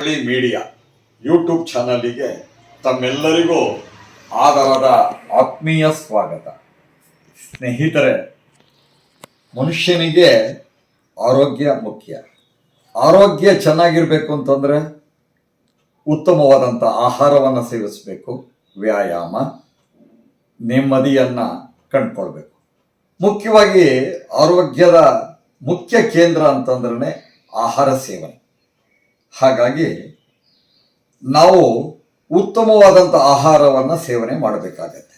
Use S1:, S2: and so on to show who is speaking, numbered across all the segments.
S1: Hubballi media YouTube ಚಾನಲಿಗೆ ತಮ್ಮೆಲ್ಲರಿಗೂ ಆದರದ ಆತ್ಮೀಯ ಸ್ವಾಗತ. ಸ್ನೇಹಿತರೆ, ಮನುಷ್ಯನಿಗೆ ಆರೋಗ್ಯ ಮುಖ್ಯ. ಆರೋಗ್ಯ ಚೆನ್ನಾಗಿರ್ಬೇಕು ಅಂತಂದ್ರೆ ಉತ್ತಮವಾದಂಥ ಆಹಾರವನ್ನು ಸೇವಿಸಬೇಕು, ವ್ಯಾಯಾಮ, ನೆಮ್ಮದಿಯನ್ನ ಕಂಡುಕೊಳ್ಬೇಕು. ಮುಖ್ಯವಾಗಿ ಆರೋಗ್ಯದ ಮುಖ್ಯ ಕೇಂದ್ರ ಅಂತಂದ್ರೆ ಆಹಾರ ಸೇವನೆ. ಹಾಗಾಗಿ ನಾವು ಉತ್ತಮವಾದಂಥ ಆಹಾರವನ್ನು ಸೇವನೆ ಮಾಡಬೇಕಾಗತ್ತೆ.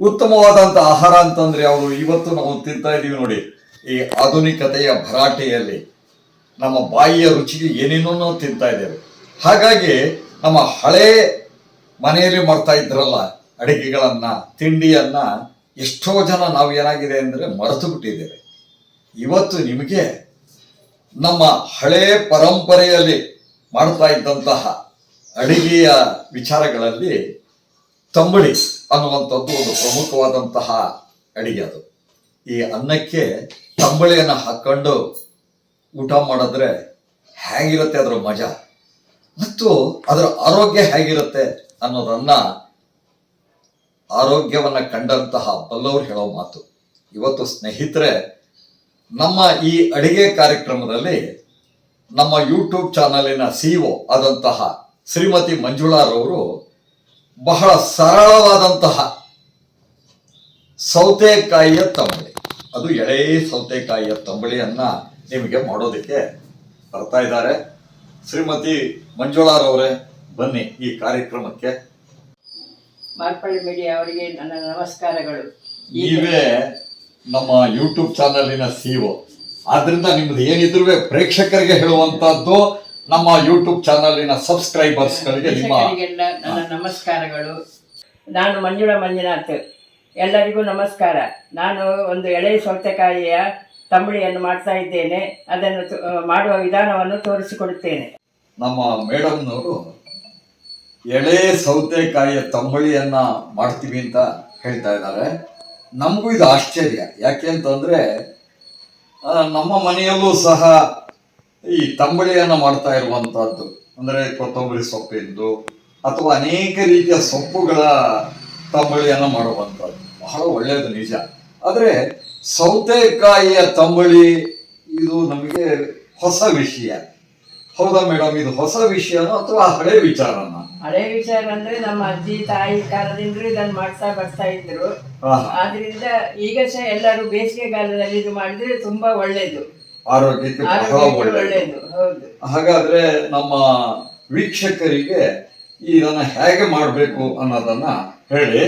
S1: ಉತ್ತಮವಾದಂಥ ಆಹಾರ ಅಂತಂದರೆ ಅವರು ಇವತ್ತು ನಾವು ತಿಂತಾ ಇದ್ದೀವಿ ನೋಡಿ. ಈ ಆಧುನಿಕತೆಯ ಭರಾಟೆಯಲ್ಲಿ ನಮ್ಮ ಬಾಯಿಯ ರುಚಿಗೆ ಏನೇನೋ ನಾವು ತಿಂತಾ ಇದ್ದೇವೆ. ಹಾಗಾಗಿ ನಮ್ಮ ಹಳೆ ಮನೆಯಲ್ಲಿ ಮಾಡ್ತಾ ಇದ್ರಲ್ಲ ಅಡಿಗೆಗಳನ್ನು, ತಿಂಡಿಯನ್ನು ಎಷ್ಟೋ ಜನ ನಾವು ಏನಾಗಿದೆ ಅಂದರೆ ಮರೆತು ಬಿಟ್ಟಿದ್ದೇವೆ. ಇವತ್ತು ನಿಮಗೆ ನಮ್ಮ ಹಳೆ ಪರಂಪರೆಯಲ್ಲಿ ಮಾಡ್ತಾ ಇದ್ದಂತಹ ಅಡಿಗೆಯ ವಿಚಾರಗಳಲ್ಲಿ ತಂಬಳಿ ಅನ್ನುವಂಥದ್ದು ಒಂದು ಪ್ರಮುಖವಾದಂತಹ ಅಡಿಗೆ ಅದು. ಈ ಅನ್ನಕ್ಕೆ ತಂಬಳಿಯನ್ನು ಹಾಕೊಂಡು ಊಟ ಮಾಡಿದ್ರೆ ಹೇಗಿರುತ್ತೆ ಅದರ ಮಜಾ? ಮತ್ತು ಅದರ ಆರೋಗ್ಯ ಹೇಗಿರುತ್ತೆ ಅನ್ನೋದನ್ನ ಆರೋಗ್ಯವನ್ನು ಕಂಡಂತಹ ಬಲ್ಲವರು ಹೇಳೋ ಮಾತು. ಇವತ್ತು ಸ್ನೇಹಿತರೆ, ನಮ್ಮ ಈ ಅಡಿಗೆ ಕಾರ್ಯಕ್ರಮದಲ್ಲಿ ನಮ್ಮ ಯೂಟ್ಯೂಬ್ ಚಾನಲಿನ ಸಿಇಒ ಆದಂತಹ ಶ್ರೀಮತಿ ಮಂಜುಳಾರವರು ಬಹಳ ಸರಳವಾದಂತಹ ಸೌತೆಕಾಯಿಯ ತಂಬಳಿ. ಅದು ಎಳೆ ಸೌತೆಕಾಯಿಯ ತಂಬಳಿಯನ್ನ ನಿಮಗೆ ಮಾಡೋದಕ್ಕೆ ಬರ್ತಾ ಇದ್ದಾರೆ. ಶ್ರೀಮತಿ ಮಂಜುಳಾರವರೇ ಬನ್ನಿ ಈ ಕಾರ್ಯಕ್ರಮಕ್ಕೆ.
S2: ಮಾರ್ಪಳ್ಳಿ ಮೀಡಿಯಾ ಅವರಿಗೆ ನನ್ನ ನಮಸ್ಕಾರಗಳು.
S1: ನೀವೇ ನಮ್ಮ ಯೂಟ್ಯೂಬ್ ಚಾನಲಿನ ಸಿಇಒ ಆದ್ರಿಂದ ನಿಮ್ದು ಏನಿದ್ರು ಪ್ರೇಕ್ಷಕರಿಗೆ ಹೇಳುವಂತದ್ದು ನಮ್ಮ ಯೂಟ್ಯೂಬ್ ಚಾನಲಿನ ಸಬ್ಸ್ಕ್ರೈಬರ್ಸ್ಗಳಿಗೆ ನಿಮ್ಮ
S2: ವೀಕ್ಷಕರಿಗೆಲ್ಲ ನನ್ನ ನಮಸ್ಕಾರಗಳು. ನಾನು ಮಂಜುಳ ಮಂಜುನಾಥ್. ಎಲ್ಲರಿಗೂ ನಮಸ್ಕಾರ. ನಾನು ಒಂದು ಎಳೆ ಸೌತೆಕಾಯಿಯ ತಂಬಳಿಯನ್ನು ಮಾಡ್ತಾ ಇದ್ದೇನೆ. ಅದನ್ನು ತು- ಮಾಡುವ ವಿಧಾನವನ್ನು ತೋರಿಸಿಕೊಡುತ್ತೇನೆ.
S1: ನಮ್ಮ ಮೇಡಮ್ನವರು ಎಳೆ ಸೌತೆಕಾಯಿಯ ತಂಬಳಿಯನ್ನ ಮಾಡ್ತೀವಿ ಅಂತ ಹೇಳ್ತಾ ಇದ್ದಾರೆ. ನಮಗೂ ಇದು ಆಶ್ಚರ್ಯ. ಯಾಕೆ ಅಂತಂದ್ರೆ ನಮ್ಮ ಮನೆಯಲ್ಲೂ ಸಹ ಈ ತಂಬಳಿಯನ್ನು ಮಾಡ್ತಾ ಇರುವಂತಹದ್ದು. ಅಂದರೆ ಕೊತ್ತಂಬರಿ ಸೊಪ್ಪಿಂದು ಅಥವಾ ಅನೇಕ ರೀತಿಯ ಸೊಪ್ಪುಗಳ ತಂಬಳಿಯನ್ನು ಮಾಡುವಂಥದ್ದು ಬಹಳ ಒಳ್ಳೆಯದು ನಿಜ. ಆದರೆ ಸೌತೆಕಾಯಿಯ ತಂಬಳಿ ಇದು ನಮಗೆ ಹೊಸ ವಿಷಯ. ಹೌದಾ ಮೇಡಮ್ ಇದು ಹೊಸ ವಿಷಯನೋ ಅಥವಾ ಹಳೆ ವಿಚಾರನ?
S2: ಹಳೆ ವಿಚಾರ ಅಂದ್ರೆ ನಮ್ಮ ಅಜ್ಜಿ ತಾಯಿ ಕಾಲದಿಂದ ಇದನ್ನ ಮಾಡ್ತಾ ಬರ್ತಾ ಇದ್ರು. ಆದ್ರಿಂದ ಈಗ ಸಹ ಎಲ್ಲರೂ ಬೇಸಿಗೆಗಾಲದಲ್ಲಿ ಇದು ಮಾಡಿದ್ರೆ ತುಂಬಾ ಒಳ್ಳೇದು.
S1: ಆರೋಗ್ಯಕ್ಕೆ ಬಹಳ ಒಳ್ಳೆಯದು
S2: ಒಳ್ಳೇದು. ಹೌದು.
S1: ಹಾಗಾದ್ರೆ ನಮ್ಮ ವೀಕ್ಷಕರಿಗೆ ಇದನ್ನ ಹೇಗೆ ಮಾಡಬೇಕು ಅನ್ನೋದನ್ನ ಹೇಳಿ.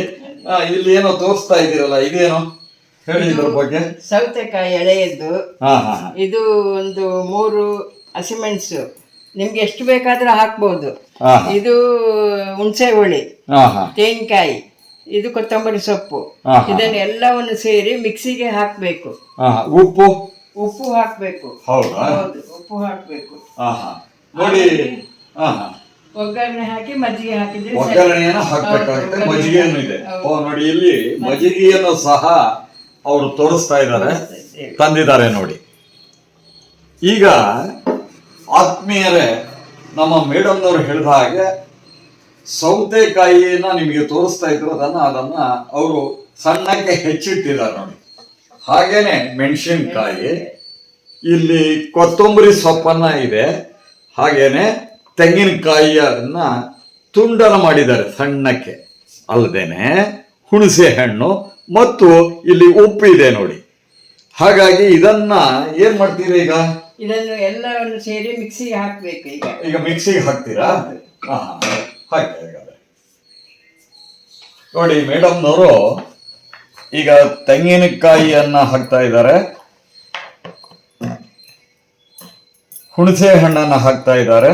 S1: ಇಲ್ಲಿ ಏನೋ ತೋರಿಸ್ತಾ ಇದ್ದೀರಲ್ಲ ಇದೇನೋ? ಹೇಳಿ ಇದ್ರ ಬಗ್ಗೆ.
S2: ಸೌತೆಕಾಯಿ ಎಳೆಯದ್ದು. ಇದು ಒಂದು ಮೂರು ಹಸಿಮೆಣಸು ನಿಮ್ಗೆ ಎಷ್ಟು ಬೇಕಾದ್ರೂ ಹಾಕ್ಬೋದು. ಇದು ಹುಣಸೆ ಹುಳಿ ತೆಂಗಿನಕಾಯಿ ಇದು ಕೊತ್ತಂಬರಿ ಸೊಪ್ಪು. ಇದನ್ನ ಎಲ್ಲವನ್ನು ಸೇರಿ ಮಿಕ್ಸಿಗೆ ಹಾಕ್ಬೇಕು.
S1: ಉಪ್ಪು?
S2: ಉಪ್ಪು ಹಾಕ್ಬೇಕು.
S1: ಹೌದಾ?
S2: ಉಪ್ಪು ಹಾಕ್ಬೇಕು.
S1: ನೋಡಿ.
S2: ಒಗ್ಗರಣೆ ಹಾಕಿ ಮಜ್ಜಿಗೆ ಹಾಕಿದ್ರೆ.
S1: ಒಗ್ಗರಣೆಯನ್ನ ಹಾಕ್ಬೇಕಾಗುತ್ತೆ. ಮಜ್ಜಿಗೆಯನ್ನು ಇದೆ. ನೋಡಿ ಇಲ್ಲಿ ಮಜ್ಜಿಗೆಯನ್ನು ಸಹ ಅವರು ತೋರಿಸ್ತಾ ಇದ್ದಾರೆ. ತಂದಿದ್ದಾರೆ ನೋಡಿ. ಈಗ ಆತ್ಮೀಯರೇ, ನಮ್ಮ ಮೇಡಮ್ನವರು ಹೇಳಿದ ಹಾಗೆ ಸೌತೆಕಾಯಿಯನ್ನ ನಿಮಗೆ ತೋರಿಸ್ತಾ ಇದ್ರು, ಅದನ್ನ ಅದನ್ನ ಅವರು ಸಣ್ಣಕ್ಕೆ ಹೆಚ್ಚಿಟ್ಟಿದ್ದಾರೆ ನೋಡಿ. ಹಾಗೇನೆ ಮೆಣಸಿನ್ಕಾಯಿ, ಇಲ್ಲಿ ಕೊತ್ತಂಬರಿ ಸೊಪ್ಪನ್ನ ಇದೆ, ಹಾಗೇನೆ ತೆಂಗಿನಕಾಯಿಯನ್ನ ತುಂಡನ ಮಾಡಿದ್ದಾರೆ ಸಣ್ಣಕ್ಕೆ. ಅಲ್ಲದೇನೆ ಹುಣಸೆ ಹಣ್ಣು ಮತ್ತು ಇಲ್ಲಿ ಉಪ್ಪು ಇದೆ ನೋಡಿ. ಹಾಗಾಗಿ ಇದನ್ನ ಏನ್ ಮಾಡ್ತೀರಿ ಈಗ?
S2: ಇದನ್ನು ಎಲ್ಲವನ್ನು ಸೇರಿ ಮಿಕ್ಸಿಗೆ ಹಾಕ್ಬೇಕು ಈಗ.
S1: ಈಗ ಮಿಕ್ಸಿಗೆ ಹಾಕ್ತೀರಾ? ಹಾ ಹಾ. ಹಾಕಿ ಹಾಗಾದ್ರೆ ನೋಡಿ ಮೇಡಮ್ನವರು ಈಗ ತೆಂಗಿನಕಾಯಿಯನ್ನ ಹಾಕ್ತಾ ಇದ್ದಾರೆ. ಹುಣಸೆ ಹಣ್ಣನ್ನ ಹಾಕ್ತಾ ಇದ್ದಾರೆ.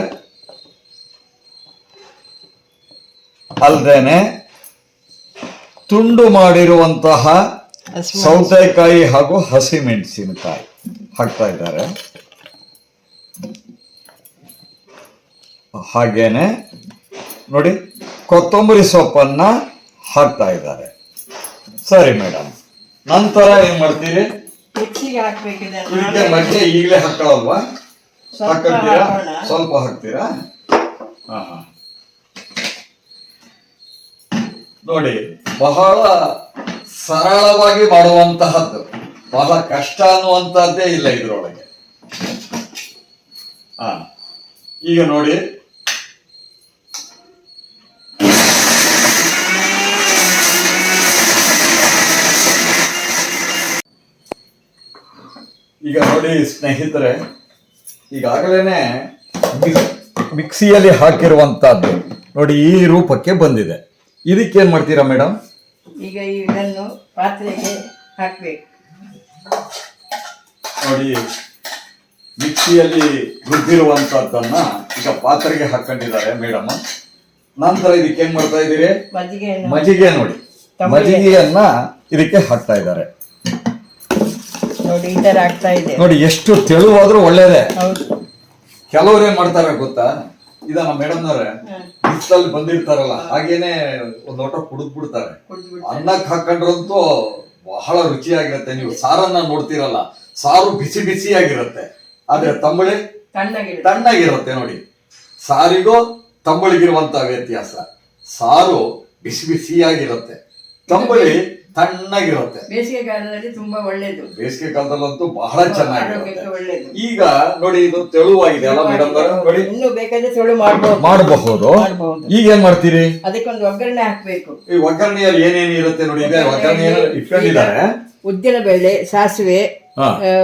S1: ಅಲ್ದೇನೆ ತುಂಡು ಮಾಡಿರುವಂತಹ. ಸೌತೆಕಾಯಿ ಹಾಗೂ ಹಸಿಮೆಣಸಿನಕಾಯಿ ಹಾಕ್ತಾ ಇದ್ದಾರೆ. ಹಾಗೇನೆ ನೋಡಿ ಕೊತ್ತಂಬರಿ ಸೊಪ್ಪನ್ನ ಹಾಕ್ತಾ ಇದ್ದಾರೆ. ಸರಿ ಮೇಡಮ್. ನಂತರ ಏನ್ ಮಾಡ್ತೀರಿ? ಇದಕ್ಕೆ ಮಧ್ಯೆ ಈಗಲೇ
S2: ಸ್ವಲ್ಪ
S1: ಹಾಕಂತೀರಾ ಸ್ವಲ್ಪ ಹಾಕ್ತೀರಾ? ಹಾ ಹಾ. ನೋಡಿ ಬಹಳ ಸರಳವಾಗಿ ಮಾಡುವಂತಹದ್ದು. ಬಹಳ ಕಷ್ಟ ಅನ್ನುವಂತಹದ್ದೇ ಇಲ್ಲ ಇದರೊಳಗೆ. ಹಾ. ಈಗ ನೋಡಿ ಈಗ ನೋಡಿ ಸ್ನೇಹಿತರೆ ಈಗಾಗಲೇ ಮಿಕ್ಸಿಯಲ್ಲಿ ಹಾಕಿರುವಂತಹದ್ದು ನೋಡಿ ಈ ರೂಪಕ್ಕೆ ಬಂದಿದೆ. ಇದಕ್ಕೆ ಏನ್ ಮಾಡ್ತೀರಾ ಮೇಡಮ್
S2: ಈಗ ಇದನ್ನು ಪಾತ್ರೆಗೆ ಹಾಕ್ಬೇಕು.
S1: ನೋಡಿ ಮಿಕ್ಸಿಯಲ್ಲಿ ರುಬ್ಬಿರುವಂತಹದ್ದನ್ನ ಈಗ ಪಾತ್ರೆಗೆ ಹಾಕೊಂಡಿದ್ದಾರೆ ಮೇಡಮ್ ನಂತರ ಇದಕ್ಕೆ ಏನ್ ಮಾಡ್ತಾ ಇದ್ದೀರಿ? ಮಜ್ಜಿಗೆ ನೋಡಿ. ಮಜ್ಜಿಗೆಯನ್ನ ಇದಕ್ಕೆ ಹಾಕ್ತಾ ಇದ್ದಾರೆ.
S2: ನೋಡಿ ಈ ತರ ಆಗ್ತಾ ಇದೆ.
S1: ನೋಡಿ ಎಷ್ಟು ತೆಳುವಾದ್ರೂ ಒಳ್ಳೇದೇ.
S2: ಹೌದು.
S1: ಕೆಲವ್ರು ಏನ್ ಮಾಡ್ತಾರೆ ಗೊತ್ತಾ? ನಮ್ಮ ಮೇಡಮ್ನವ್ರೆ ಬಿಸಿಲಲ್ಲಿ ಬಂದಿರ್ತಾರಲ್ಲ ಹಾಗೇನೆ ಒಂದ್ ಲೋಟ ಕುಡಿದ್ ಬಿಡ್ತಾರೆ
S2: ಅನ್ನಕ್
S1: ಅನ್ನಕ್ಕೆ ಹಾಕೊಂಡ್ರಂತೂ ಬಹಳ ರುಚಿಯಾಗಿರುತ್ತೆ. ನೀವು ಸಾರನ್ನ ನೋಡ್ತಿರಲ್ಲ ಸಾರು ಬಿಸಿ ಬಿಸಿಯಾಗಿರುತ್ತೆ. ಆದ್ರೆ ತಂಬಳಿ
S2: ತಣ್ಣಗಿರುತ್ತೆ.
S1: ತಣ್ಣಗಿರುತ್ತೆ ನೋಡಿ. ಸಾರಿಗೂ ತಂಬಳಿಗಿರುವಂತ ವ್ಯತ್ಯಾಸ. ಸಾರು ಬಿಸಿ ಬಿಸಿಯಾಗಿರುತ್ತೆ. ತಂಬಳಿ ತಣ್ಣಗಿರುತ್ತೆ.
S2: ಬೇಸಿಗೆ ಕಾಲದಲ್ಲಿ ತುಂಬಾ ಒಳ್ಳೇದು.
S1: ಬೇಸಿಗೆ ಕಾಲದಲ್ಲಂತೂ ಬಹಳ
S2: ಚೆನ್ನಾಗಿ ಒಳ್ಳೇದು.
S1: ಈಗ ನೋಡಿ ಇದು ತೆಳುವಾಗಿದೆ ಅಲ್ಲ ಮೇಡಮ್ ನೋಡಿ.
S2: ಇನ್ನು ಬೇಕಾದ್ರೆ ತೆಳು ಮಾಡಬಹುದು.
S1: ಮಾಡಬಹುದು ಈಗ ಏನ್ ಮಾಡ್ತೀರಿ?
S2: ಅದಕ್ಕೊಂದು ಒಗ್ಗರಣೆ ಹಾಕ್ಬೇಕು.
S1: ಈ ಒಗ್ಗರಣೆಯಲ್ಲಿ ಏನೇನು ಇರುತ್ತೆ ನೋಡಿ? ಈಗ ಒಗ್ಗರಣೆ ಇಟ್ಕೊಂಡಿದ್ದಾರೆ.
S2: ಉದ್ದಿನ ಬೇಳೆ ಸಾಸಿವೆ.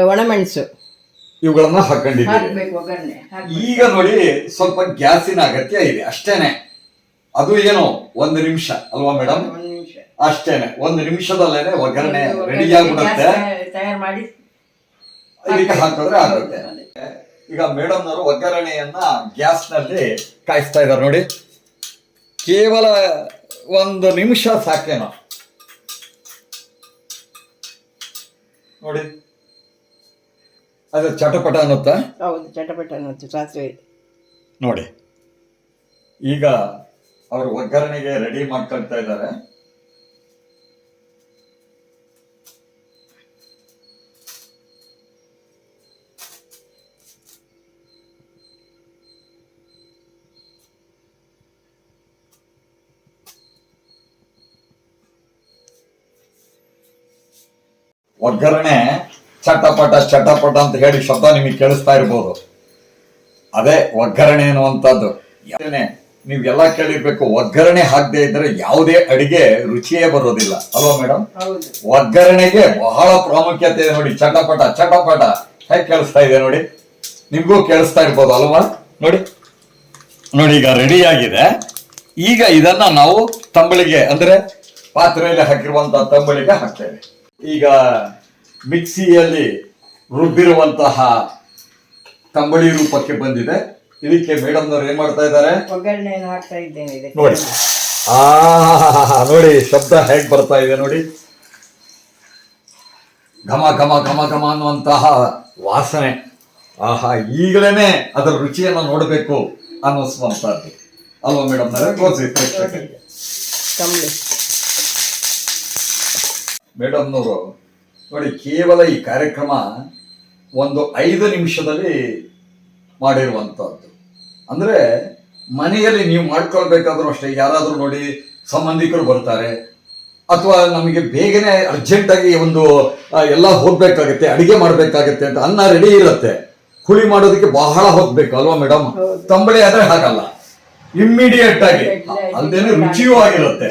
S2: ಒಣಮೆಣಸು.
S1: ಇವುಗಳನ್ನ ಹಾಕೊಂಡಿದ್ದೀರಿ. ಈಗ ನೋಡಿ ಸ್ವಲ್ಪ ಗ್ಯಾಸಿನ ಅಗತ್ಯ ಇದೆ. ಅಷ್ಟೇನೆ. ಅದು ಏನು? ಒಂದು ನಿಮಿಷ. ಅಲ್ವಾ ಮೇಡಮ್ ಅಷ್ಟೇನೆ. ಒಂದು ನಿಮಿಷದಲ್ಲೇನೆ ಒಗ್ಗರಣೆ ರೆಡಿ ಆಗ್ಬಿಡುತ್ತೆ.
S2: ತಯಾರು ಮಾಡಿ
S1: ಇದಕ್ಕೆ ಹಾಕಿದ್ರೆ ಆಗುತ್ತೆ. ಈಗ ಮೇಡಮ್ ಅವರು ಒಗ್ಗರಣೆಯನ್ನ ಗ್ಯಾಸ್ನಲ್ಲಿ ಕಾಯಿಸ್ತಾ ಇದ್ದಾರೆ ನೋಡಿ. ಕೇವಲ ಒಂದು ನಿಮಿಷ ಸಾಕೇನೋ. ನೋಡಿ. ಅದು ಚಟಪಟ ಅನ್ನುತ್ತಾ?
S2: ಹೌದು ಚಟಪಟ ಅನ್ನುತ್ತೆ ಸಾಸಿವೆ
S1: ನೋಡಿ. ಈಗ ಅವರು ಒಗ್ಗರಣೆಗೆ ರೆಡಿ ಮಾಡ್ಕೊಳ್ತಾ ಇದ್ದಾರೆ. ಒಗ್ಗರಣೆ ಚಟಪಟ ಚಟಪಟ ಅಂತ ಹೇಳಿ ಶಬ್ದ ನಿಮಗೆ ಕೇಳಿಸ್ತಾ ಇರ್ಬೋದು. ಅದೇ ಒಗ್ಗರಣೆ ಅನ್ನುವಂಥದ್ದು. ನೀವೆಲ್ಲ ಕೇಳಿರ್ಬೇಕು ಒಗ್ಗರಣೆ ಹಾಕದೇ ಇದ್ರೆ ಯಾವುದೇ ಅಡಿಗೆ ರುಚಿಯೇ ಬರೋದಿಲ್ಲ. ಅಲ್ವಾ ಮೇಡಮ್ ಒಗ್ಗರಣೆಗೆ ಬಹಳ ಪ್ರಾಮುಖ್ಯತೆ ಇದೆ ನೋಡಿ ಚಟಪಟ ಚಟಪಟ ಹೇಗೆ ಕೇಳಿಸ್ತಾ ಇದೆ ನೋಡಿ? ನಿಮಗೂ ಕೇಳಿಸ್ತಾ ಇರ್ಬೋದು ಅಲ್ವಾ? ನೋಡಿ ನೋಡಿ ಈಗ ರೆಡಿ ಆಗಿದೆ. ಈಗ ಇದನ್ನ ನಾವು ತಂಬಳಿಗೆ ಅಂದ್ರೆ ಪಾತ್ರೆಯಲ್ಲಿ ಹಾಕಿರುವಂತಹ ತಂಬಳಿಗೆ ಹಾಕ್ತೇವೆ. ಈಗ ಮಿಕ್ಸಿಯಲ್ಲಿ ರುಬ್ಬಿರುವಂತಹ ತಂಬಳಿ ರೂಪಕ್ಕೆ ಬಂದಿದೆ. ಇದಕ್ಕೆ ಮೇಡಮ್ನವ್ರು ಏನ್ ಮಾಡ್ತಾ ಇದ್ದಾರೆ?
S2: ಒಗ್ಗರಣೆಯನ್ನು ಹಾಕ್ತಾ ಇದ್ದೇನೆ ಇದಕ್ಕೆ.
S1: ನೋಡಿ. ಆ ನೋಡಿ ಶಬ್ದ ಹೇಗ್ ಬರ್ತಾ ಇದೆ ನೋಡಿ. ಘಮ ಘಮ ಘಮ ಘಮ ಅನ್ನುವಂತಹ ವಾಸನೆ. ಆಹಾ ಈಗಲೇನೆ ಅದರ ರುಚಿಯನ್ನು ನೋಡಬೇಕು ಅನ್ನಿಸುವಂತಹದ್ದು ಅಲ್ವಾ ಮೇಡಮ್ ತೋರಿಸಿ ಮೇಡಮ್ನವರು ನೋಡಿ ಕೇವಲ ಈ ಕಾರ್ಯಕ್ರಮ ಒಂದು ಐದು ನಿಮಿಷದಲ್ಲಿ ಮಾಡಿರುವಂಥದ್ದು ಅಂದರೆ ಮನೆಯಲ್ಲಿ ನೀವು ಮಾಡ್ಕೊಳ್ಬೇಕಾದ್ರೂ ಅಷ್ಟೇ ಯಾರಾದರೂ ನೋಡಿ ಸಂಬಂಧಿಕರು ಬರ್ತಾರೆ ಅಥವಾ ನಮಗೆ ಬೇಗನೆ ಅರ್ಜೆಂಟಾಗಿ ಒಂದು ಎಲ್ಲ ಹೋಗ್ಬೇಕಾಗತ್ತೆ ಅಡುಗೆ ಮಾಡಬೇಕಾಗತ್ತೆ ಅಂತ ಅನ್ನ ರೆಡಿ ಇರುತ್ತೆ. ಹುಳಿ ಮಾಡೋದಕ್ಕೆ ಬಹಳ ಹೋಗ್ಬೇಕು ಅಲ್ವಾ ಮೇಡಮ್. ತಂಬಳಿ ಆದರೆ ಹಾಗಲ್ಲ. ಇಮ್ಮಿಡಿಯೇಟ್ ಆಗಿ. ಅಲ್ದೇನೆ ರುಚಿಯೂ ಆಗಿರುತ್ತೆ.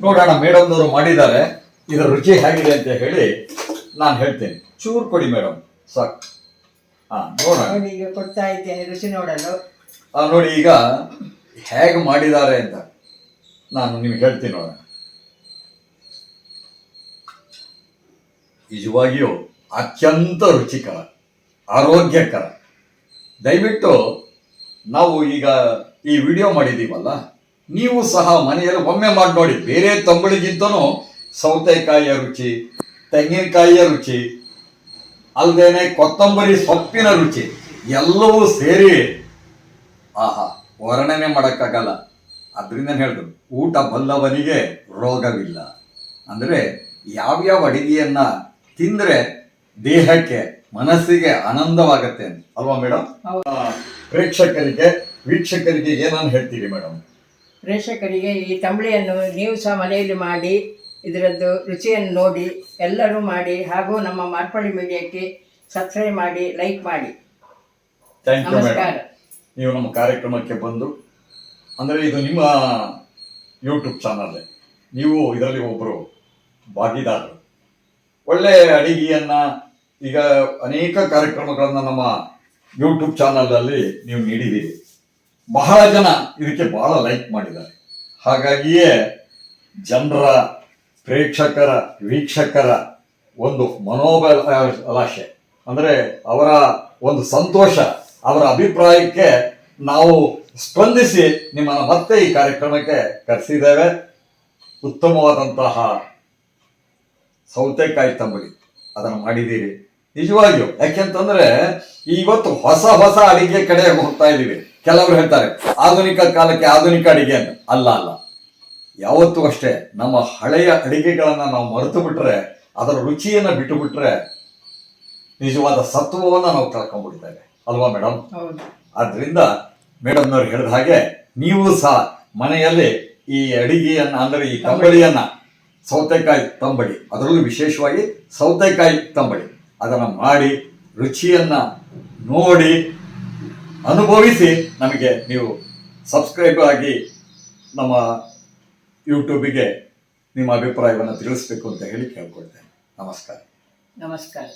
S1: ನೋಡೋಣ ಮೇಡಮ್ನವರು ಮಾಡಿದ್ದಾರೆ. ಇದರ ರುಚಿ ಹೇಗಿದೆ ಅಂತ ಹೇಳಿ ನಾನು ಹೇಳ್ತೇನೆ. ಚೂರು ಕೊಡಿ ಮೇಡಮ್ ಸಾಕ್. ಹಾಂ ನೋಡೋಣ.
S2: ನೋಡಿ ಕೊಡ್ತಾ ಇದ್ದೇನೆ ರುಚಿ ನೋಡಲು.
S1: ಆ, ನೋಡಿ ಈಗ ಹೇಗೆ ಮಾಡಿದ್ದಾರೆ ಅಂತ ನಾನು ನಿಮ್ಗೆ ಹೇಳ್ತೀನಿ ನೋಡೋಣ. ನಿಜವಾಗಿಯೂ ಅತ್ಯಂತ ರುಚಿಕರ ಆರೋಗ್ಯಕರ. ದಯವಿಟ್ಟು ನಾವು ಈಗ ಈ ವಿಡಿಯೋ ಮಾಡಿದ್ದೀವಲ್ಲ ನೀವು ಸಹ ಮನೆಯಲ್ಲಿ ಒಮ್ಮೆ ಮಾಡಿ ನೋಡಿ ಬೇರೆ ತಂಬಳಿಗಿಂತನೂ ಸೌತೆಕಾಯಿಯ ರುಚಿ ತೆಂಗಿನಕಾಯಿಯ ರುಚಿ ಅಲ್ಲದೇನೆ ಕೊತ್ತಂಬರಿ ಸೊಪ್ಪಿನ ರುಚಿ ಎಲ್ಲವೂ ಸೇರಿ ಆಹಾ ವರ್ಣನೆ ಮಾಡೋಕ್ಕಾಗಲ್ಲ. ಅದರಿಂದ ಹೇಳಿದ್ರು ಊಟ ಬಲ್ಲವನಿಗೆ ರೋಗವಿಲ್ಲ. ಅಂದರೆ ಯಾವ್ಯಾವ ಅಡಿಗೆಯನ್ನ ತಿಂದರೆ ದೇಹಕ್ಕೆ ಮನಸ್ಸಿಗೆ ಆನಂದವಾಗತ್ತೆ ಅಲ್ವಾ ಮೇಡಮ್. ಪ್ರೇಕ್ಷಕರಿಗೆ ವೀಕ್ಷಕರಿಗೆ ಏನನ್ನು ಹೇಳ್ತೀರಿ ಮೇಡಮ್
S2: ಪ್ರೇಕ್ಷಕರಿಗೆ ಈ ತಂಬಳಿಯನ್ನು ನೀವು ಸಹ ಮನೆಯಲ್ಲಿ ಮಾಡಿ ಇದರದ್ದು ರುಚಿಯನ್ನು ನೋಡಿ ಎಲ್ಲರೂ ಮಾಡಿ ಹಾಗೂ ನಮ್ಮ ಮಾರ್ಪಳ್ಳಿ ಮೀಡಿಯಾಕ್ಕೆ ಸಬ್ಸ್ಕ್ರೈಬ್ ಮಾಡಿ ಲೈಕ್ ಮಾಡಿ.
S1: ಥ್ಯಾಂಕ್ ಯು
S2: ನಮಸ್ಕಾರ.
S1: ಮೇಡಮ್ ನೀವು ನಮ್ಮ ಕಾರ್ಯಕ್ರಮಕ್ಕೆ ಬಂದು ಅಂದರೆ ಇದು ನಿಮ್ಮ ಯೂಟ್ಯೂಬ್ ಚಾನಲ್ ನೀವು ಇದರಲ್ಲಿ ಒಬ್ಬರು ಭಾಗಿದಾರರು. ಒಳ್ಳೆ ಅಡಿಗೆಯನ್ನ ಈಗ ಅನೇಕ ಕಾರ್ಯಕ್ರಮಗಳನ್ನು ನಮ್ಮ ಯೂಟ್ಯೂಬ್ ಚಾನಲಲ್ಲಿ ನೀವು ನೀಡಿದ್ದೀರಿ. ಬಹಳ ಜನ ಇದಕ್ಕೆ ಬಹಳ ಲೈಕ್ ಮಾಡಿದ್ದಾರೆ. ಹಾಗಾಗಿಯೇ ಜನರ ಪ್ರೇಕ್ಷಕರ, ವೀಕ್ಷಕರ ಒಂದು ಮನೋಬಲಾಶೆ ಅಂದರೆ ಅವರ ಒಂದು ಸಂತೋಷ, ಅವರ ಅಭಿಪ್ರಾಯಕ್ಕೆ ನಾವು ಸ್ಪಂದಿಸಿ ನಿಮ್ಮನ್ನು ಮತ್ತೆ ಈ ಕಾರ್ಯಕ್ರಮಕ್ಕೆ ಕರೆಸಿದ್ದೇವೆ. ಉತ್ತಮವಾದಂತಹ ಸೌತೆಕಾಯಿ ತಂಬಳಿ ಅದನ್ನು ಮಾಡಿದ್ದೀರಿ. ನಿಜವಾಗಿಯೂ, ಯಾಕೆಂತಂದ್ರೆ ಇವತ್ತು ಹೊಸ ಹೊಸ ಅಡಿಗೆ ಕಡೆ ಹೋಗ್ತಾ ಇದ್ದೀವಿ. ಕೆಲವರು ಹೇಳ್ತಾರೆ, ಆಧುನಿಕ ಕಾಲಕ್ಕೆ ಆಧುನಿಕ ಅಡಿಗೆ ಅಲ್ಲ ಅಲ್ಲ. ಯಾವತ್ತೂ ಅಷ್ಟೇ ನಮ್ಮ ಹಳೆಯ ಅಡಿಗೆಗಳನ್ನು ನಾವು ಮರೆತು ಬಿಟ್ಟರೆ ಅದರ ರುಚಿಯನ್ನು ಬಿಟ್ಟು ಬಿಟ್ರೆ ನಿಜವಾದ ಸತ್ವವನ್ನು ನಾವು ಕಳ್ಕೊಂಡ್ಬಿಡ್ತೇವೆ. ಅಲ್ವಾ ಮೇಡಮ್ ಆದ್ರಿಂದ ಮೇಡಮ್ನವ್ರು ಹೇಳಿದ ಹಾಗೆ ನೀವು ಸಹ ಮನೆಯಲ್ಲಿ ಈ ಅಡಿಗೆಯನ್ನ ಅಂದ್ರೆ ಈ ತಂಬಳಿಯನ್ನ ಸೌತೆಕಾಯಿ ತಂಬಳಿ ಅದರಲ್ಲೂ ವಿಶೇಷವಾಗಿ ಸೌತೆಕಾಯಿ ತಂಬಳಿ ಅದನ್ನು ಮಾಡಿ ರುಚಿಯನ್ನ ನೋಡಿ ಅನುಭವಿಸಿ ನಮಗೆ ನೀವು ಸಬ್ಸ್ಕ್ರೈಬ್ ಆಗಿ ನಮ್ಮ ಯೂಟ್ಯೂಬಿಗೆ ನಿಮ್ಮ ಅಭಿಪ್ರಾಯವನ್ನು ತಿಳಿಸ್ಬೇಕು ಅಂತ ಹೇಳಿ ಕೇಳ್ಕೊಳ್ತೇನೆ. ನಮಸ್ಕಾರ.
S2: ನಮಸ್ಕಾರ.